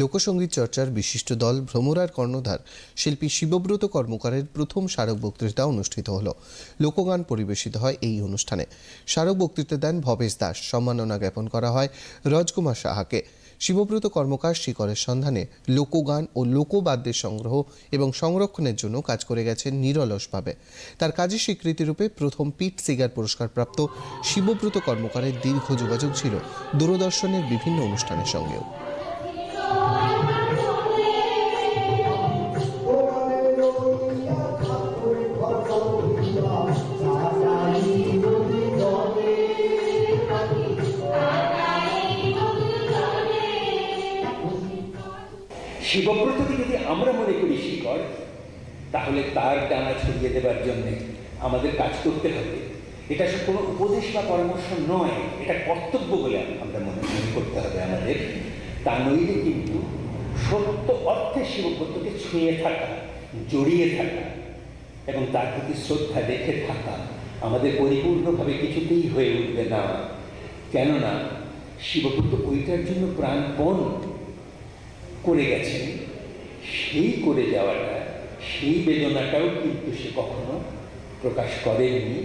লোকসঙ্গীত চর্চার বিশিষ্ট দল ভ্রমরার কর্ণধার শিল্পী শিবব্রত কর্মকারের প্রথম স্মারক বক্তৃতা অনুষ্ঠিত হল। লোকগান পরিবেশিত হয় এই অনুষ্ঠানে। স্মারক বক্তৃতা দেন ভবেশ দাস। সম্মাননা জ্ঞাপন করা হয় রজকুমার সাহাকে। শিবব্রত কর্মকার শিকরের সন্ধানে লোকগান ও লোকবাদ্যের সংগ্রহ এবং সংরক্ষণের জন্য কাজ করে গেছেন নিরলসভাবে। তার কাজের স্বীকৃতিরূপে প্রথম পিট সিগার পুরস্কারপ্রাপ্ত শিবব্রত কর্মকারের দীর্ঘ যোগাযোগ ছিল দূরদর্শনের বিভিন্ন অনুষ্ঠানের সঙ্গেও। শিবব্রতকে যদি আমরা মনে করি শিকড়, তাহলে তার ডানা ছড়িয়ে দেবার জন্যে আমাদের কাজ করতে হবে। এটা কোনো উপদেশ বা পরামর্শ নয়, এটা কর্তব্য বলে আমরা মনে মনে করতে হবে আমাদের। তা নইলে কিন্তু সত্য অর্থে শিবব্রতকে ছুঁয়ে থাকা, জড়িয়ে থাকা এবং তার প্রতি শ্রদ্ধা দেখে থাকা আমাদের পরিপূর্ণভাবে কিছুতেই হয়ে উঠবে না। কেননা শিবব্রত ওইটার জন্য প্রাণপণ। করে গেছেন সেই করে যাওয়াটা সেই বেদনাটাও কিন্তু সে কখনো প্রকাশ করেননি